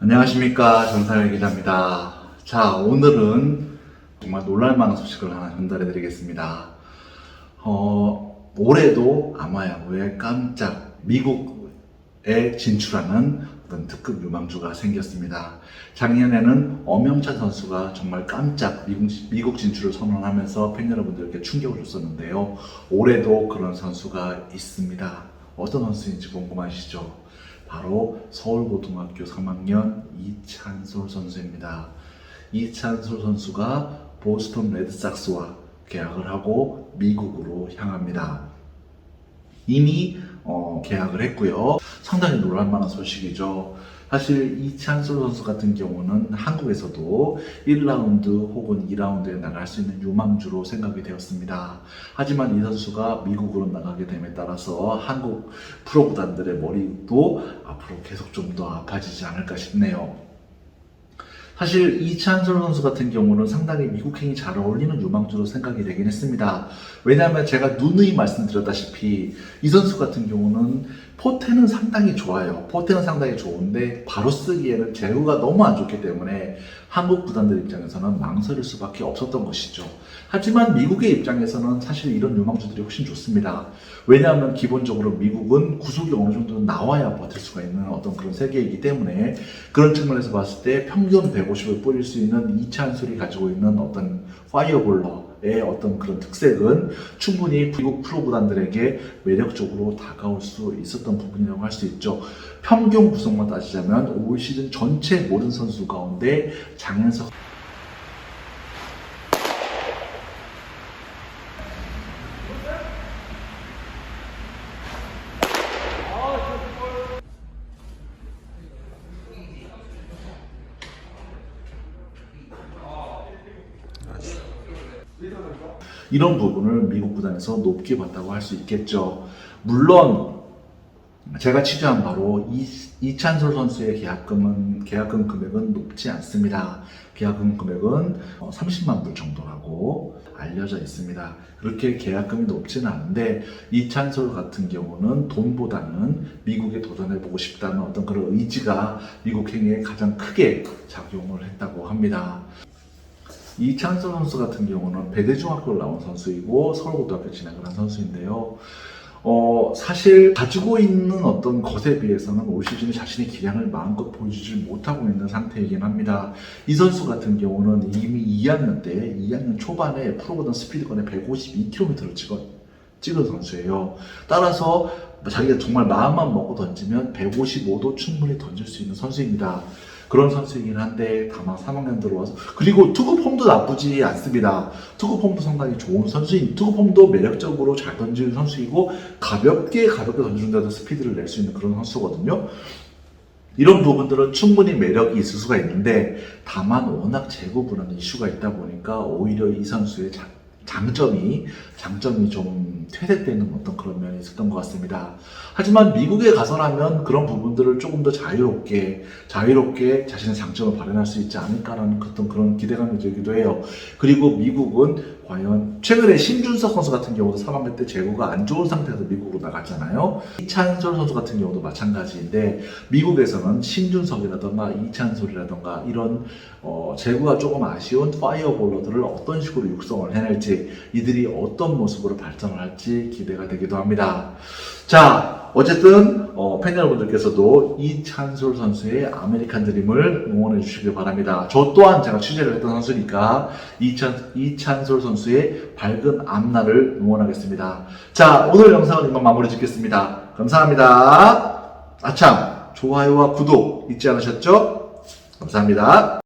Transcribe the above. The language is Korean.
안녕하십니까 정상일 기자입니다. 자 오늘은 정말 놀랄만한 소식을 하나 전달해 드리겠습니다. 어, 올해도 아마 야구에 깜짝 미국에 진출하는 어떤 특급 유망주가 생겼습니다. 작년에는 엄영찬 선수가 정말 깜짝 미국, 미국 진출을 선언하면서 팬 여러분들께 충격을 줬었는데요. 올해도 그런 선수가 있습니다. 어떤 선수인지 궁금하시죠? 바로 서울고등학교 3학년 이찬솔 선수입니다. 이찬솔 선수가 보스턴 레드삭스와 계약을 하고 미국으로 향합니다. 이미 어, 계약을 했고요. 상당히 놀랄만한 소식이죠. 사실 이찬솔 선수 같은 경우는 한국에서도 1라운드 혹은 2라운드에 나갈 수 있는 유망주로 생각이 되었습니다. 하지만 이 선수가 미국으로 나가게 됨에 따라서 한국 프로 구단들의 머리도 앞으로 계속 좀 더 아파지지 않을까 싶네요. 사실 이찬솔 선수 같은 경우는 상당히 미국행이 잘 어울리는 유망주로 생각이 되긴 했습니다. 왜냐하면 제가 누누이 말씀드렸다시피 이 선수 같은 경우는 포텐은 상당히 좋아요. 포텐은 상당히 좋은데 바로 쓰기에는 제구가 너무 안 좋기 때문에 한국 구단들 입장에서는 망설일 수밖에 없었던 것이죠. 하지만 미국의 입장에서는 사실 이런 유망주들이 훨씬 좋습니다. 왜냐하면 기본적으로 미국은 구속이 어느 정도는 나와야 버틸 수가 있는 어떤 그런 세계이기 때문에 그런 측면에서 봤을 때 평균 150을 뿌릴 수 있는 이찬솔이 가지고 있는 어떤 파이어볼러 의 어떤 그런 특색은 충분히 미국 프로 구단들에게 매력적으로 다가올 수 있었던 부분이라고 할 수 있죠. 평균 구성만 따지자면 올 시즌 전체 모든 선수 가운데 장현석 이런 부분을 미국 구단에서 높게 봤다고 할 수 있겠죠. 물론 제가 취재한 바로 이, 이찬솔 선수의 계약금은 계약금 금액은 높지 않습니다. 계약금 금액은 어, 30만 불 정도라고 알려져 있습니다. 그렇게 계약금이 높지는 않은데 이찬솔 같은 경우는 돈보다는 미국에 도전해 보고 싶다는 어떤 그런 의지가 미국 행위에 가장 크게 작용을 했다고 합니다. 이찬솔 선수 같은 경우는 배대중학교를 나온 선수이고 서울고등학교 진학을 한 선수인데요. 어, 사실 가지고 있는 어떤 것에 비해서는 올 시즌에 자신의 기량을 마음껏 보여주지 못하고 있는 상태이긴 합니다. 이 선수 같은 경우는 이미 2학년 때, 2학년 초반에 프로보다 스피드건에 152km를 찍어, 찍은 선수예요. 따라서 자기가 정말 마음만 먹고 던지면 155도 충분히 던질 수 있는 선수입니다. 그런 선수이긴 한데 다만 3학년 들어와서 그리고 투구 폼도 나쁘지 않습니다. 투구 폼도 상당히 좋은 선수인 투구 폼도 매력적으로 잘 던지는 선수이고 가볍게 가볍게 던지는데도 스피드를 낼 수 있는 그런 선수거든요. 이런 부분들은 충분히 매력이 있을 수가 있는데 다만 워낙 재고 불안 이슈가 있다 보니까 오히려 이 선수의 장, 장점이 장점이 좀 퇴색되는 어떤 그런 면이 있었던 것 같습니다. 하지만 미국에 가서라면 그런 부분들을 조금 더 자유롭게 자유롭게 자신의 장점을 발현할 수 있지 않을까라는 어떤 그런 기대감이 들기도 해요. 그리고 미국은 과연 최근에 신준석 선수 같은 경우도 3학년 때 재고가 안 좋은 상태에서 미국으로 나갔잖아요. 이찬솔 선수 같은 경우도 마찬가지인데 미국에서는 신준석이라던가 이찬솔이라던가 이런 어, 재고가 조금 아쉬운 파이어볼러들을 어떤 식으로 육성을 해낼지 이들이 어떤 모습으로 발전을 할지 기대가 되기도 합니다. 자, 어쨌든 어, 팬 여러분들께서도 이찬솔 선수의 아메리칸 드림을 응원해 주시길 바랍니다. 저 또한 제가 취재를 했던 선수니까 이찬, 이찬솔 선수의 밝은 앞날을 응원하겠습니다. 자, 오늘 영상은 이만 마무리 짓겠습니다. 감사합니다. 아참, 좋아요와 구독 잊지 않으셨죠? 감사합니다.